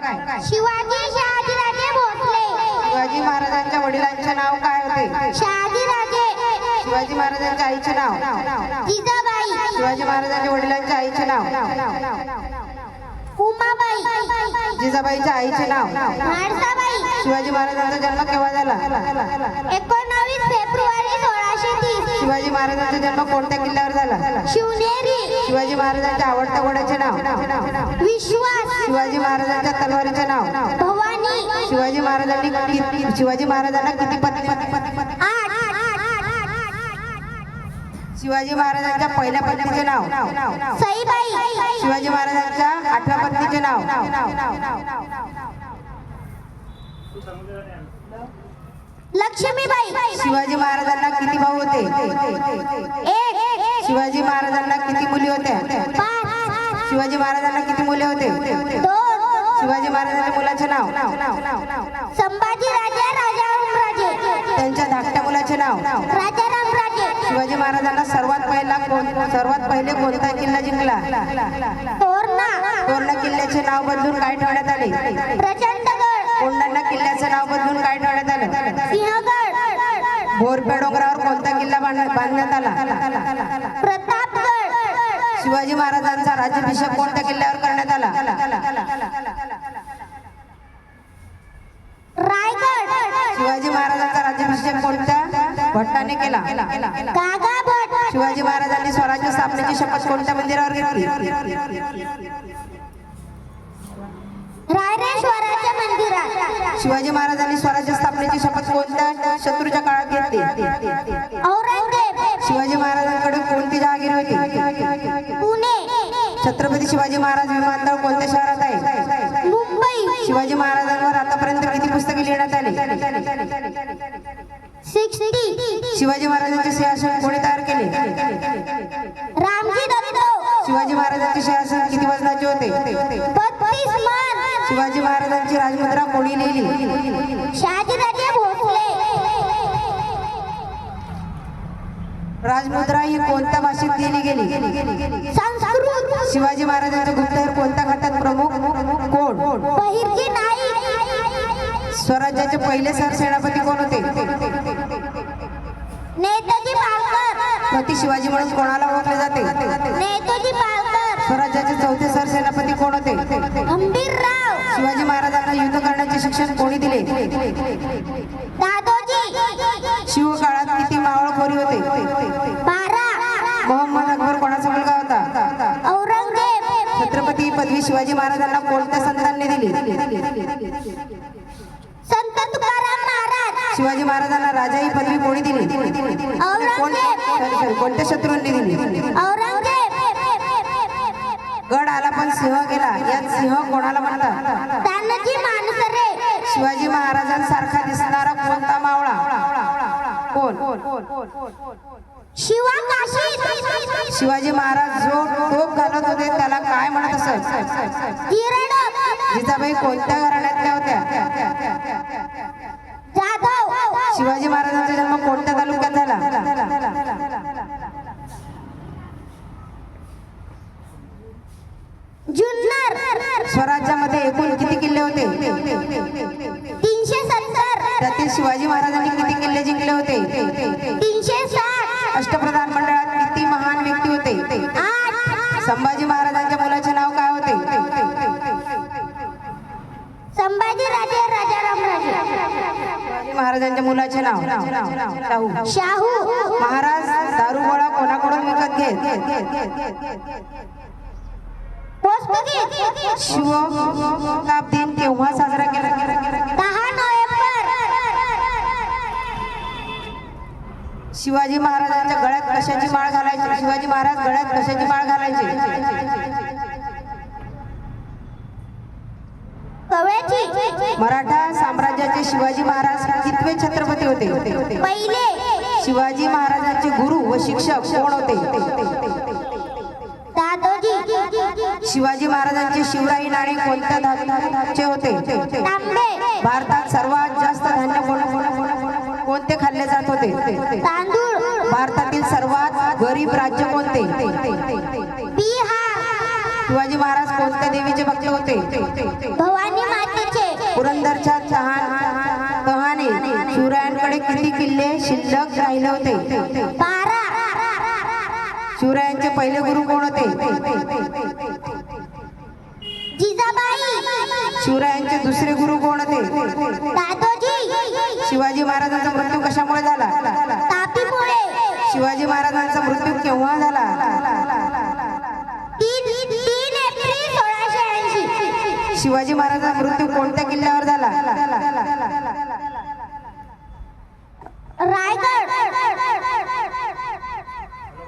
शिवाजी शहाजीराजे भोसले. शिवाजी महाराजांच्या वडिलांचे नाव काय होते? शहाजीराजे. शिवाजी महाराजांच्या आईचे नाव? जिजाबाई. शिवाजी महाराजांच्या वडिलांच्या आईचे नाव? उमाबाई. जिजाबाईच्या आईचे नाव? म्हाळसाबाई शिवाजी महाराजांचा जन्म केव्हा झाला? एकोणावीस फेब्रुवारी शिवाजी महाराजांचा जन्म कोणत्या किल्ल्यावर झाला? शिवनेरी. शिवाजी महाराजांच्या आवडत्या घोड्याचे नाव? विश्वास. शिवाजी महाराजांच्या तलवारीचे नाव? भवानी. शिवाजी महाराजांनी किती- शिवाजी महाराजांना किती पत्नी आठ. शिवाजी महाराजांच्या पहिल्या पत्नीचे नाव? सईबाई. शिवाजी महाराजांच्या आठव्या पत्नीचे नाव? शिवाजी महाराजांना किती भाऊ होते? एक. शिवाजी महाराजांना किती मुली होत्या? शिवाजी महाराजांना किती मुले होते? शिवाजी महाराजांच्या मुलाचे नाव? संभाजी राजे राजारामराजे त्यांच्या धाकट्या मुलाचे नाव? शिवाजी महाराजांना सर्वात पहिला सर्वात पहिले कोणता किल्ला जिंकला? तोरणा तोरणा किल्ल्याचे नाव बदलून काय ठेवण्यात आले? कोंढाणा किल्ल्याचं नाव बदलून काय ठेवण्यात आलं? भोरपे डोंगरावर कोणता किल्ला बांध- बांधण्यात आला? शिवाजी महाराजांचा राज्याभिषेक कोणत्या किल्ल्यावर करण्यात आला? रायगड. शिवाजी महाराजांचा राज्याभिषेक कोणत्या भट्टाने केला? शिवाजी महाराजांनी स्वराज्य स्थापनेची शपथ कोणत्या मंदिरावर घेतली? शिवाजी महाराजांनी स्वराज्य स्थापनेची शपथ कोणत्या? शत्रूच्या काळात घेतली. शिवाजी महाराजांकडे कोणती जहागीर होती? पुणे. छत्रपती शिवाजी महाराज विमानतळ कोणत्या शहरात आहे? मुंबई. शिवाजी महाराजांवर आतापर्यंत किती पुस्तके लिहिण्यात आली? शिवाजी महाराजांचे सिंहासन कोणी तयार केले? रामजी शिवाजी महाराजांचे सिंहासन राजमुद्रा ही कोणत्या भाषेत लिहिली गेली? संस्कृत. शिवाजी महाराजांचे गुप्तहेर कोणत्या खात्यात प्रमुख? कोण? स्वराज्याचे पहिले सरसेनापती कोण होते? प्रति शिवाजी म्हणून कोणाला ओळखले जाते? स्वराज्याचे चौथे सरसेनापती कोण होते? शिवाजी महाराजांना युद्ध करण्याचे शिक्षण कोणी दिले? दादोजी. शिवकाळात किती मावळखोरी होते? मोहम्मद अकबर कोणाचा मुलगा होता? औरंगजेब. छत्रपती पदवी शिवाजी महाराजांना कोणत्या संतांनी दिली? संत तुकाराम महाराज. शिवाजी महाराजांना राजा ही पदवी कोणी दिली? कोणत्या शत्रूंनी दिली? गड आला पण सिंह गेला. यात सिंह कोणाला म्हणतात? तानाजी मानसरे. शिवाजी महाराजांसारखा दिसणारा कोणता मावळा? कोण? शिवाजी महाराज जो टोप घालत होते त्याला काय म्हणत असत जिजाबाई कोणत्या घराण्यातल्या होत्या जाधव शिवाजी महाराजांचा जन्म कोणत्या तालुक्यात झाला जुन्नर स्वराज्यामध्ये एकूण किती किल्ले होते? तीनशे सत्तर. त्यातील शिवाजी महाराजांनी किती किल्ले जिंकले होते? तीनशे साठ. अष्टप्रधान मंडळात किती महान व्यक्ती होते? संभाजी महाराजांच्या मुलाचे नाव काय होते? संभाजी राजे महाराजांच्या मुलाचे नाव? शाहू. शाहू. महाराज दारू गोळा कोणाकडून विकत घेत? शिव काप दिन केव्हा साजरा केला दहा नोव्हेंबर. शिवाजी महाराजांच्या गळ्यात कशाची माळ घालायची? शिवाजी महाराज गळ्यात कशाची माळ घालायची? मराठा साम्राज्याचे शिवाजी महाराज कितवे छत्रपती होते? पहिले. शिवाजी महाराजांचे गुरु व शिक्षक कोण होते? शिवाजी महाराजांचे शिवराई नाणे कोणत्या धान्याचे होते? भारतात सर्वात जास्त धान्य कोणते खाल्ले जात होते? भारतातील सर्वात गरीब राज्य कोणते? शिवाजी महाराज कोणत्या देवीचे भक्त होते? पुरंदरच्या चहाने शिवरायांकडे किती किल्ले शिल्लक राहिले होते? शिवरायांचे पहिले गुरु कोण होते? शिवरायांचे दुसरे गुरु कोण होते शिवाजी महाराजांचा मृत्यू कशामुळे झाला? शिवाजी महाराजांचा मृत्यू केव्हा झाला? शिवाजी महाराजांचा मृत्यू कोणत्या किल्ल्यावर झाला?